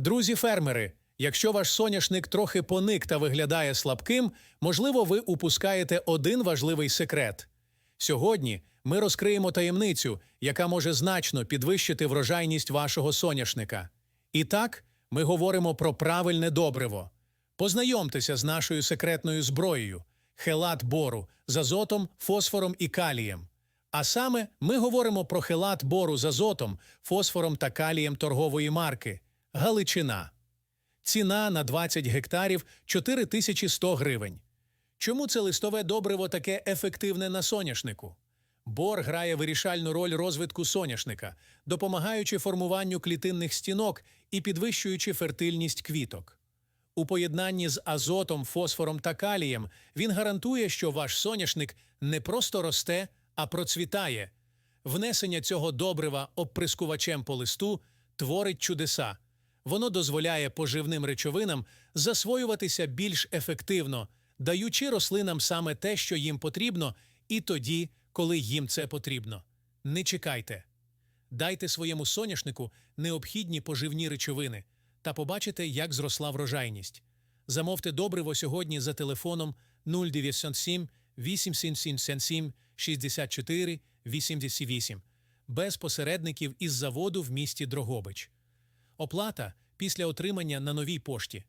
Друзі фермери, якщо ваш соняшник трохи поник та виглядає слабким, можливо, ви упускаєте один важливий секрет. Сьогодні ми розкриємо таємницю, яка може значно підвищити врожайність вашого соняшника. І так, ми говоримо про правильне добриво. Познайомтеся з нашою секретною зброєю хелат бору з азотом, фосфором і калієм. А саме ми говоримо про хелат бору з азотом, фосфором та калієм торгової марки Галичина. Ціна на 20 гектарів 4100 гривень. Чому це листове добриво таке ефективне на соняшнику? Бор грає вирішальну роль розвитку соняшника, допомагаючи формуванню клітинних стінок і підвищуючи фертильність квіток. У поєднанні з азотом, фосфором та калієм він гарантує, що ваш соняшник не просто росте, а процвітає. Внесення цього добрива обприскувачем по листу творить чудеса. Воно дозволяє поживним речовинам засвоюватися більш ефективно, даючи рослинам саме те, що їм потрібно, і тоді, коли їм це потрібно. Не чекайте. Дайте своєму соняшнику необхідні поживні речовини та побачите, як зросла врожайність. Замовте добриво сьогодні за телефоном 097 877 64 88 без посередників із заводу в місті Дрогобич. Оплата після отримання на новій пошті.